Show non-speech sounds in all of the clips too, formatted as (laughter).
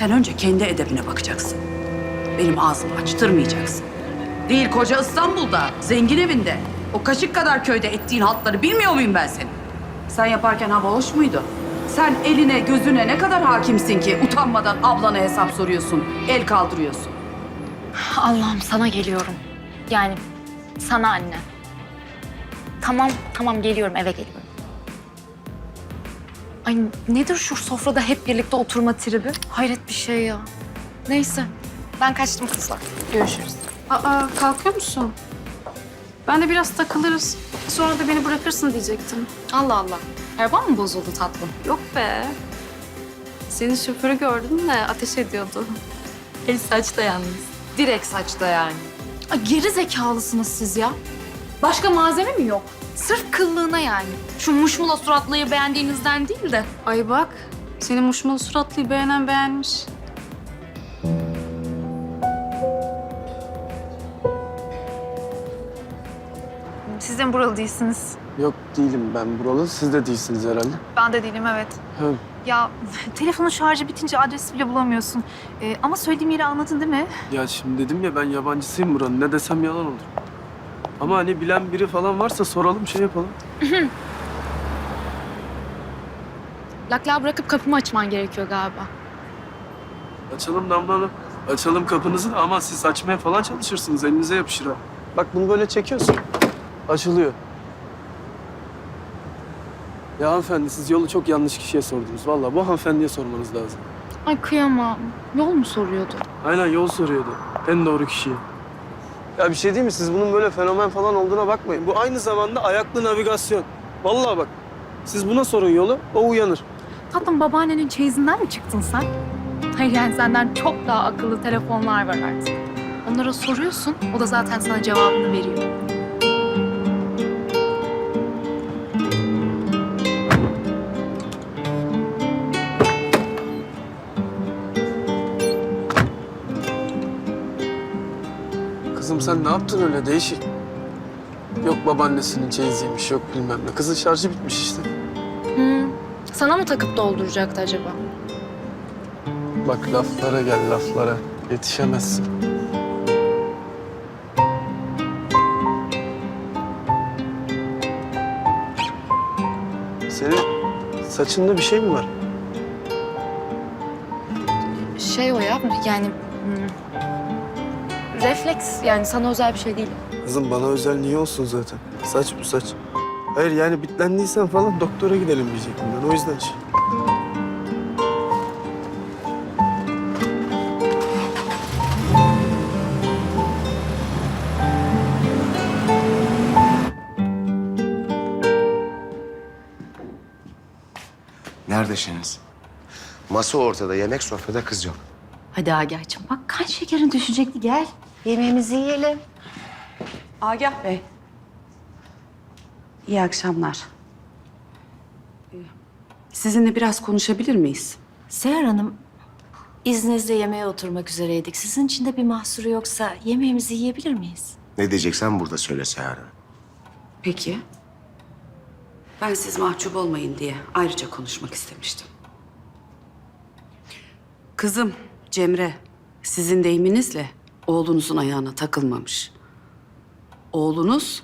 Sen önce kendi edebine bakacaksın. Benim ağzımı açtırmayacaksın. Değil koca İstanbul'da, zengin evinde. O kaşık kadar köyde ettiğin haltları bilmiyor muyum ben senin? Sen yaparken hava hoş muydu? Sen eline gözüne ne kadar hakimsin ki utanmadan ablana hesap soruyorsun, el kaldırıyorsun. Allah'ım sana geliyorum. Yani sana anne. Tamam, tamam geliyorum, eve geliyorum. Ay nedir şu sofrada hep birlikte oturma tribi? Hayret bir şey ya. Neyse, ben kaçtım kızlar. Görüşürüz. Aa, kalkıyor musun? Ben de biraz takılırız. Sonra da beni bırakırsın diyecektim. Allah Allah. Araban mı bozuldu tatlım? Yok be. Senin şoförü gördüm de ateş ediyordu. El saçta yalnız. Direkt saçta yani. Ay geri zekalısınız siz ya. Başka malzeme mi yok? Sırf kıllığına yani. Şu muşmula suratlıyı beğendiğinizden değil de. Ay bak, senin muşmalı suratlıyı beğenen beğenmiş. Siz de mi buralı değilsiniz? Yok değilim ben buralı. Siz de değilsiniz herhalde. Ben de değilim evet. Ha, Ya telefonun şarjı bitince adresi bile bulamıyorsun. Ee, ama söylediğim yeri anladın değil mi? ya şimdi dedim ya ben yabancısıyım buranın. Ne desem yalan olur. Ama hani bilen biri falan varsa soralım şey yapalım. (laughs) Lakla bırakıp kapımı açman gerekiyor galiba. Açalım Damla Hanım. Açalım kapınızı ama siz açmaya falan çalışırsınız. Elinize yapışır ha. Bak bunu böyle çekiyorsun. Açılıyor. Ya hanımefendi siz yolu çok yanlış kişiye sordunuz. Vallahi bu hanımefendiye sormanız lazım. Ay kıyamam. Yol mu soruyordu? Aynen yol soruyordu. En doğru kişiye. Ya bir şey değil mi? Siz bunun böyle fenomen falan olduğuna bakmayın. Bu aynı zamanda ayaklı navigasyon. Vallahi bak. Siz buna sorun yolu, o uyanır. Tatlım babaannenin çeyizinden mi çıktın sen? Hayır yani senden çok daha akıllı telefonlar var artık. Onlara soruyorsun, o da zaten sana cevabını veriyor. Sen ne yaptın öyle değişik? Yok babaannesinin çeyiziymiş, yok bilmem ne. Kızın şarjı bitmiş işte. Hmm. Sana mı takıp dolduracaktı acaba? Bak laflara gel laflara. Yetişemezsin. Senin saçında bir şey mi var? Şey o ya, yani... Refleks yani sana özel bir şey değil. Kızım bana özel niye olsun zaten? Saç bu saç. Hayır yani bitlendiysen falan doktora gidelim diyecektim ben. O yüzden şey. Neredesiniz? Masa ortada, yemek sofrada, kız yok. Hadi Agah'cığım bak kan şekerin düşecekti gel. Yemeğimizi yiyelim. Agah Bey. İyi akşamlar. Sizinle biraz konuşabilir miyiz? Seher Hanım izninizle yemeğe oturmak üzereydik. Sizin için de bir mahsuru yoksa yemeğimizi yiyebilir miyiz? Ne diyeceksen burada söyle Seher Hanım. Peki. Ben siz mahcup olmayın diye ayrıca konuşmak istemiştim. Kızım Cemre, sizin deyiminizle oğlunuzun ayağına takılmamış. Oğlunuz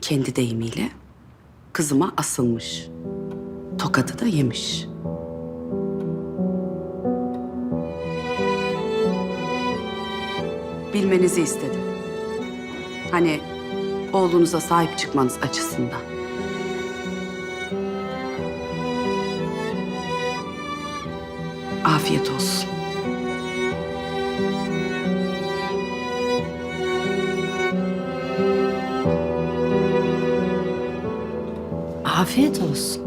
kendi deyimiyle kızıma asılmış. Tokadı da yemiş. Bilmenizi istedim. Hani oğlunuza sahip çıkmanız açısından. Afiyet olsun. Afiyet olsun.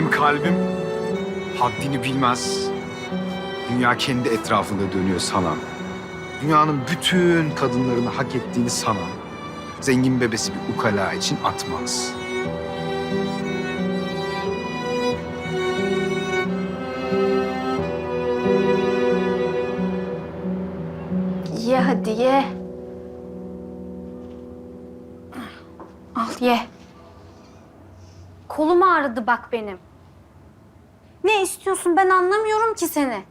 Kalbim haddini bilmez. Dünya kendi etrafında dönüyor sana. Dünyanın bütün kadınlarını hak ettiğini sana. Zengin bebesi bir ukala için atmaz. Ye hadi ye. Kolum ağrıdı bak benim. Ne istiyorsun ben anlamıyorum ki seni.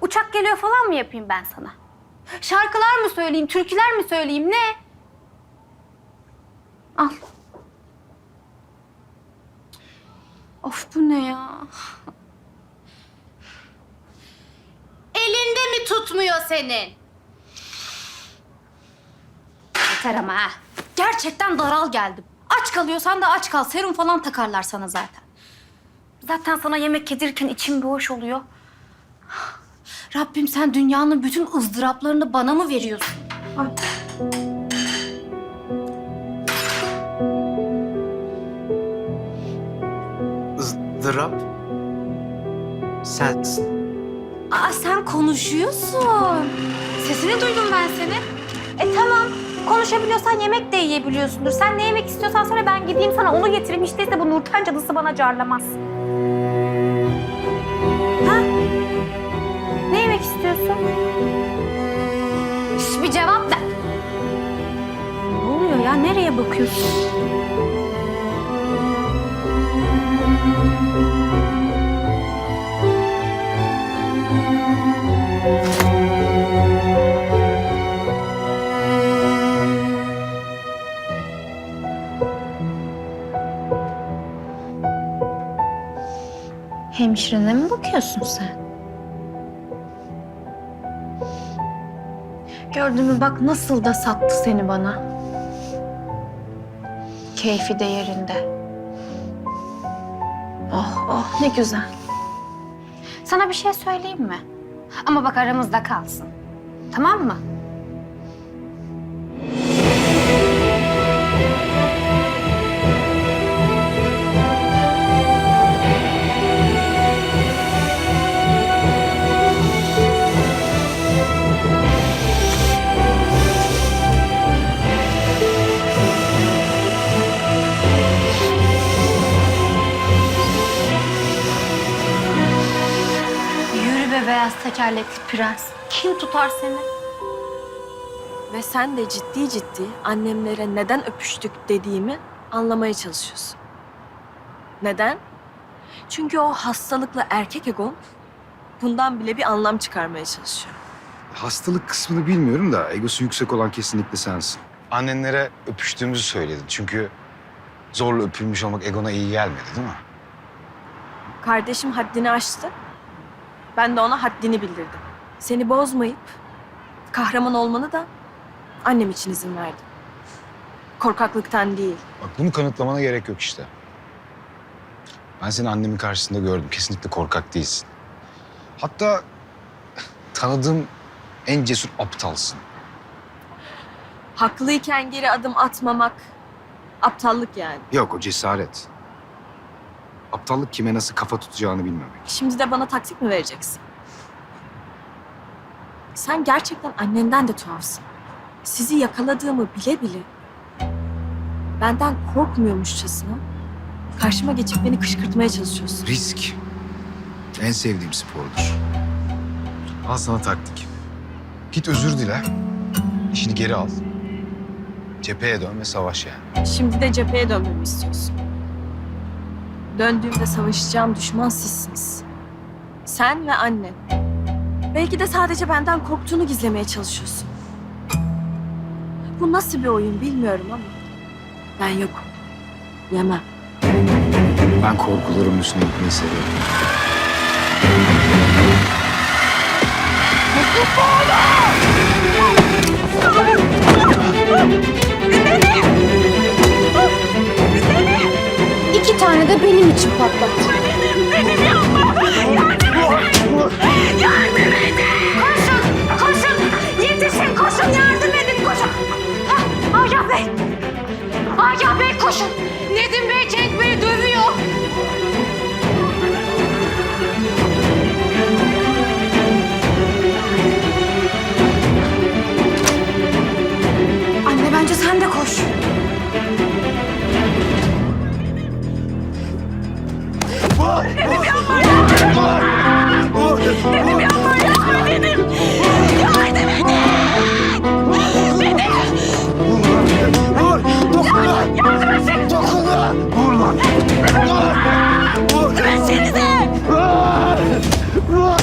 Uçak geliyor falan mı yapayım ben sana? Şarkılar mı söyleyeyim, türküler mi söyleyeyim ne? Al. Of bu ne ya? Elinde mi tutmuyor senin? Yeter ama ha. Gerçekten daral geldim. Aç kalıyorsan da aç kal. Serum falan takarlar sana zaten. Zaten sana yemek yedirirken içim bir hoş oluyor. Rabbim sen dünyanın bütün ızdıraplarını bana mı veriyorsun? Ay. ızdırap sensin. Aa sen konuşuyorsun. Sesini duydum ben senin. E tamam. Konuşabiliyorsan yemek de yiyebiliyorsundur. Sen ne yemek istiyorsan söyle ben gideyim sana onu getireyim. İşte ise bu Nurten cadısı bana carlamaz. Cevap ver. Ne oluyor ya? Nereye bakıyorsun? Hemşirene mi bakıyorsun sen? Gördün mü bak nasıl da sattı seni bana. Keyfi de yerinde. Oh oh ne güzel. Sana bir şey söyleyeyim mi? Ama bak aramızda kalsın. Tamam mı? Tekerlekli prens. Kim tutar seni? Ve sen de ciddi ciddi annemlere neden öpüştük dediğimi anlamaya çalışıyorsun. Neden? Çünkü o hastalıklı erkek egon bundan bile bir anlam çıkarmaya çalışıyor. Hastalık kısmını bilmiyorum da egosu yüksek olan kesinlikle sensin. Annenlere öpüştüğümüzü söyledin. Çünkü zorla öpülmüş olmak egona iyi gelmedi değil mi? Kardeşim haddini aştı. Ben de ona haddini bildirdim. Seni bozmayıp kahraman olmanı da annem için izin verdim. Korkaklıktan değil. Bak bunu kanıtlamana gerek yok işte. Ben seni annemin karşısında gördüm. Kesinlikle korkak değilsin. Hatta tanıdığım en cesur aptalsın. Haklıyken geri adım atmamak aptallık yani. Yok o cesaret. Aptallık kime nasıl kafa tutacağını bilmemek. Şimdi de bana taktik mi vereceksin? Sen gerçekten annenden de tuhafsın. Sizi yakaladığımı bile bile benden korkmuyormuşçasına karşıma geçip beni kışkırtmaya çalışıyorsun. Risk en sevdiğim spordur. Al sana taktik. Git özür dile. İşini geri al. Cepheye dön ve savaş yani. Şimdi de cepheye dönmemi istiyorsun. Döndüğümde savaşacağım düşman sizsiniz. Sen ve annen. Belki de sadece benden korktuğunu gizlemeye çalışıyorsun. Bu nasıl bir oyun bilmiyorum ama ben yokum. Yemem. Ben korkularımın üstüne gitmeyi seviyorum. İki de benim için patlat. Koşun, koşun. Yetişin, koşun yardım edin, koşun. Hah, Agah Bey. Agah Bey koşun. Nedim Bey Cenk Bey dövüyor. Dedim yapma yapma. Dedim yapma yapma dedim. Yardım edin. Dedim. Vur. Dokunma. Yardım etsin. Dokunma. Vur lan. Vur. Vur. Versenize.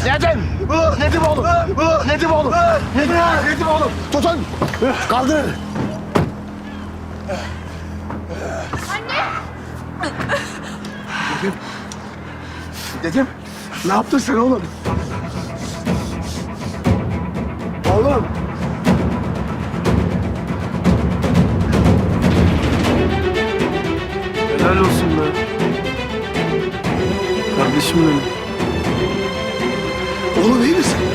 Nedim. Nedim oğlum. Nedim oğlum. Nedim, Nedim oğlum. Tutun. Kaldırın. Anne. Dedim. Ne yaptın sen oğlum? Oğlum. Helal olsun be. Kardeşim benim. Oğlum iyi misin?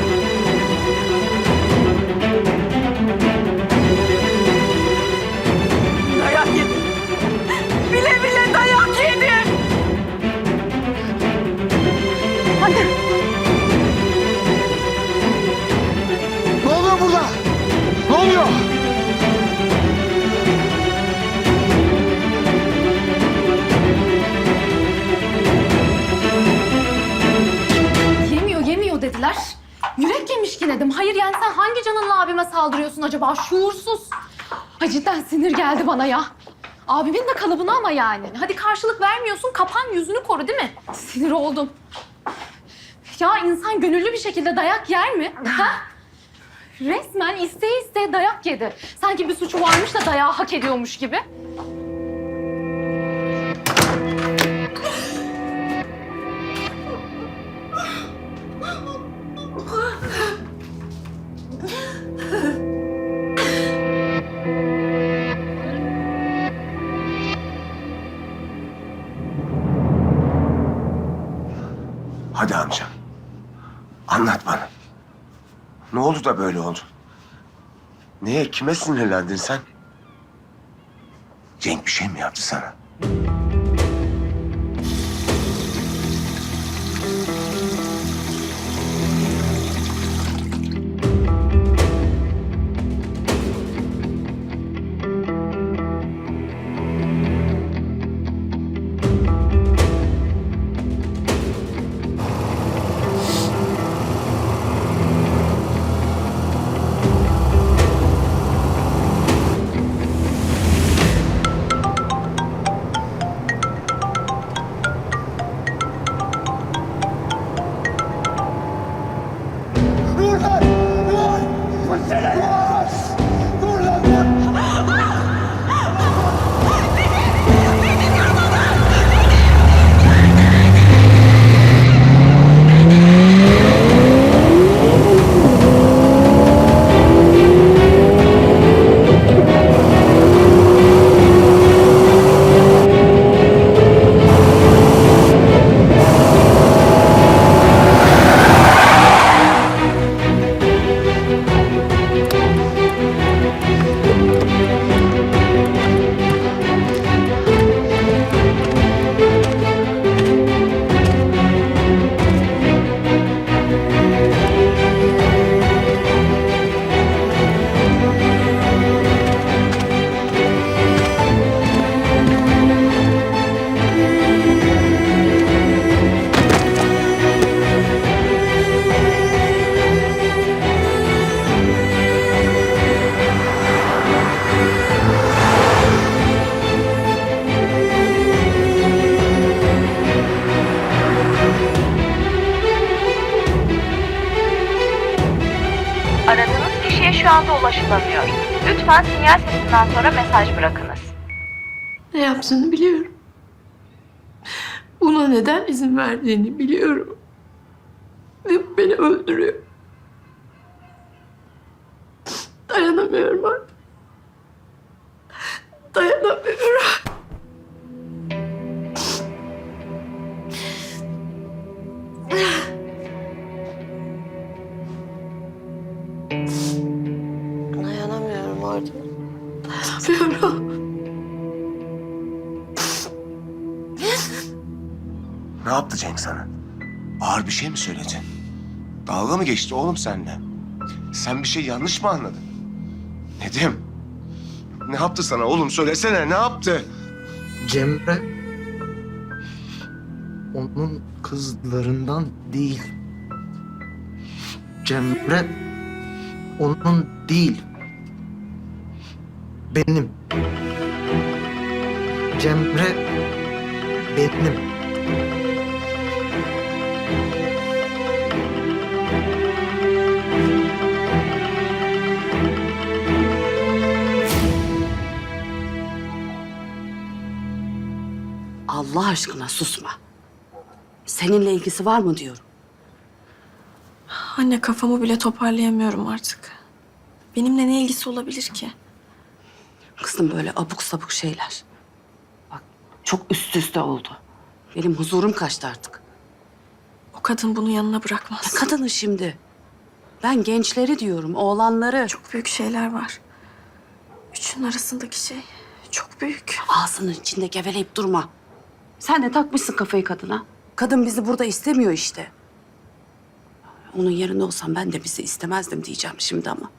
Yürek yemiş ki dedim. Hayır yani sen hangi canınla abime saldırıyorsun acaba? Şuursuz. Ay cidden sinir geldi bana ya. Abimin de kalıbına ama yani. Hadi karşılık vermiyorsun, kapan yüzünü koru değil mi? Sinir oldum. Ya insan gönüllü bir şekilde dayak yer mi? Ha? Resmen isteye isteye dayak yedi. Sanki bir suçu varmış da dayağı hak ediyormuş gibi. Hadi amca. Anlat bana. Ne oldu da böyle oldu? Neye, kime sinirlendin sen? Cenk bir şey mi yaptı sana? Şu anda ulaşılamıyor. Lütfen sinyal sesinden sonra mesaj bırakınız. Ne yaptığını biliyorum. Buna neden izin verdiğini biliyorum. Ve beni öldürüyor. Dayanamıyorum artık. Dayanamıyorum. Dayanamıyorum (laughs) Dayanamıyorum. Ne yaptı Cenk sana? Ağır bir şey mi söyledi? Dalga mı geçti oğlum seninle? Sen bir şey yanlış mı anladın? Nedim. Ne yaptı sana oğlum? Söylesene ne yaptı? Cemre onun kızlarından değil. Cemre onun değil benim. Cemre benim. Allah aşkına susma. Seninle ilgisi var mı diyorum. Anne kafamı bile toparlayamıyorum artık. Benimle ne ilgisi olabilir ki? Kızım böyle abuk sabuk şeyler. Bak çok üst üste oldu. Benim huzurum kaçtı artık. O kadın bunu yanına bırakmaz. Ne kadını şimdi? Ben gençleri diyorum, oğlanları. Çok büyük şeyler var. Üçünün arasındaki şey çok büyük. Ağzının içinde geveleyip durma. Sen de takmışsın kafayı kadına. Kadın bizi burada istemiyor işte. Onun yerinde olsam ben de bizi istemezdim diyeceğim şimdi ama.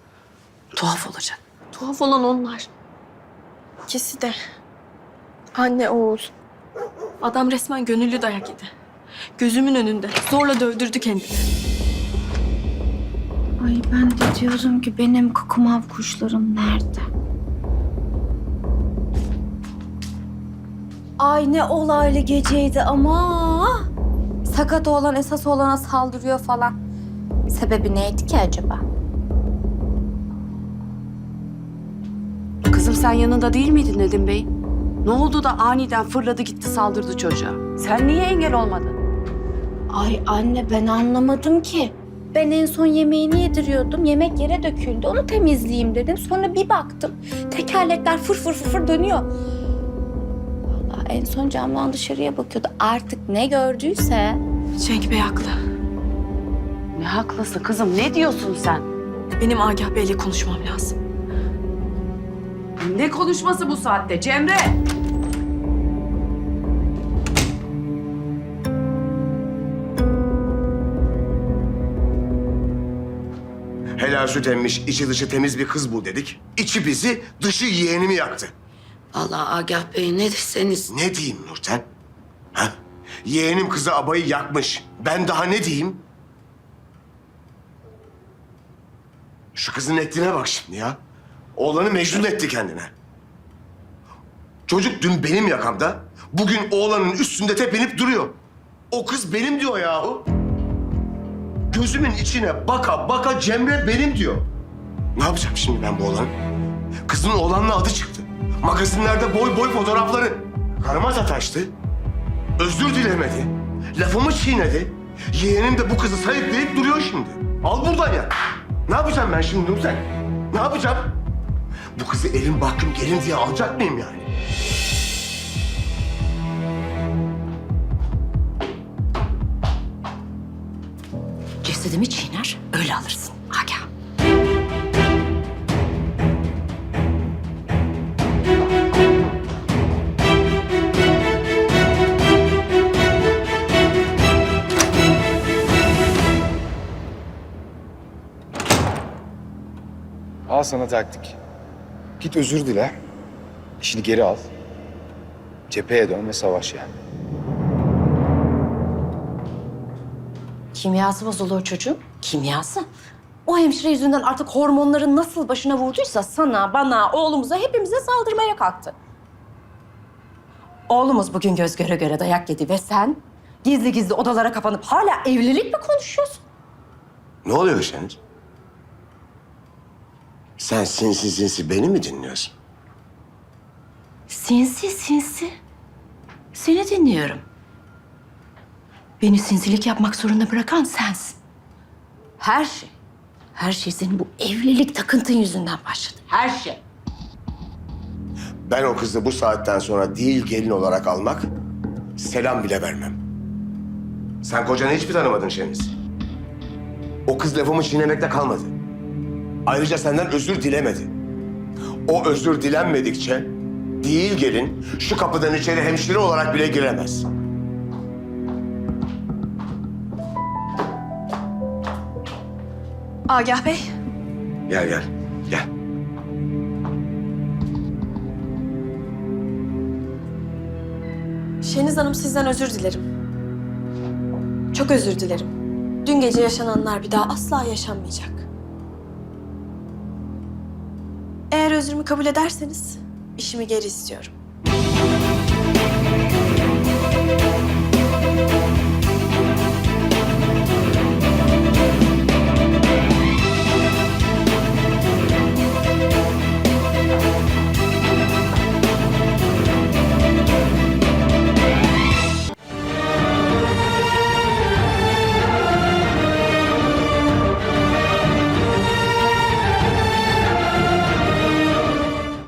Tuhaf olacak. Tuhaf olan onlar. İkisi de. Anne oğul. Adam resmen gönüllü dayak yedi. Gözümün önünde. Zorla dövdürdü kendini. Ay ben de diyorum ki benim kukumav kuşlarım nerede? Ay ne olaylı geceydi ama. Sakat olan esas olana saldırıyor falan. Sebebi neydi ki acaba? Sen yanında değil miydin Nedim Bey? Ne oldu da aniden fırladı gitti saldırdı çocuğa? Sen niye engel olmadın? Ay anne ben anlamadım ki. Ben en son yemeğini yediriyordum. Yemek yere döküldü. Onu temizleyeyim dedim. Sonra bir baktım. Tekerlekler fır fır fır fır dönüyor. Vallahi en son camdan dışarıya bakıyordu. Artık ne gördüyse. Cenk Bey haklı. Ne haklısın kızım ne diyorsun sen? Benim Agah Bey'le konuşmam lazım. Ne konuşması bu saatte Cemre? Helal süt emmiş, içi dışı temiz bir kız bul dedik. İçi bizi, dışı yeğenimi yaktı. Vallahi Agah Bey ne deseniz. Ne diyeyim Nurten? Ha? Yeğenim kızı abayı yakmış. Ben daha ne diyeyim? Şu kızın ettiğine bak şimdi ya. Oğlanı mecnun etti kendine. Çocuk dün benim yakamda, bugün oğlanın üstünde tepinip duruyor. O kız benim diyor yahu. Gözümün içine baka baka Cemre benim diyor. Ne yapacağım şimdi ben bu oğlanı? Kızın oğlanla adı çıktı. Magazinlerde boy boy fotoğrafları. Karıma sataştı. Özür dilemedi. Lafımı çiğnedi. Yeğenim de bu kızı sayıklayıp duruyor şimdi. Al buradan ya. Ne yapacağım ben şimdi Nurten? Ne yapacağım? Bu kızı elim bakım gelin diye alacak mıyım yani? Cesedimi çiğner, öyle alırsın. Agah. Al sana taktik. Git özür dile. İşini geri al. Cepheye dön ve savaş yani. Kimyası bozulur çocuğum. Kimyası. O hemşire yüzünden artık hormonların nasıl başına vurduysa sana, bana, oğlumuza, hepimize saldırmaya kalktı. Oğlumuz bugün göz göre göre dayak yedi ve sen gizli gizli odalara kapanıp hala evlilik mi konuşuyorsun? Ne oluyor Şeniz? Sen sinsi sinsi beni mi dinliyorsun? Sinsi sinsi. Seni dinliyorum. Beni sinsilik yapmak zorunda bırakan sensin. Her şey, her şey senin bu evlilik takıntın yüzünden başladı. Her şey. Ben o kızı bu saatten sonra değil gelin olarak almak, selam bile vermem. Sen kocanı hiç mi tanımadın Şeniz? O kız lafımı çiğnemekte kalmadı. Ayrıca senden özür dilemedi. O özür dilenmedikçe değil gelin şu kapıdan içeri hemşire olarak bile giremez. Agah Bey. Gel gel, gel. Şeniz Hanım sizden özür dilerim. Çok özür dilerim. Dün gece yaşananlar bir daha asla yaşanmayacak. Özrümü kabul ederseniz işimi geri istiyorum.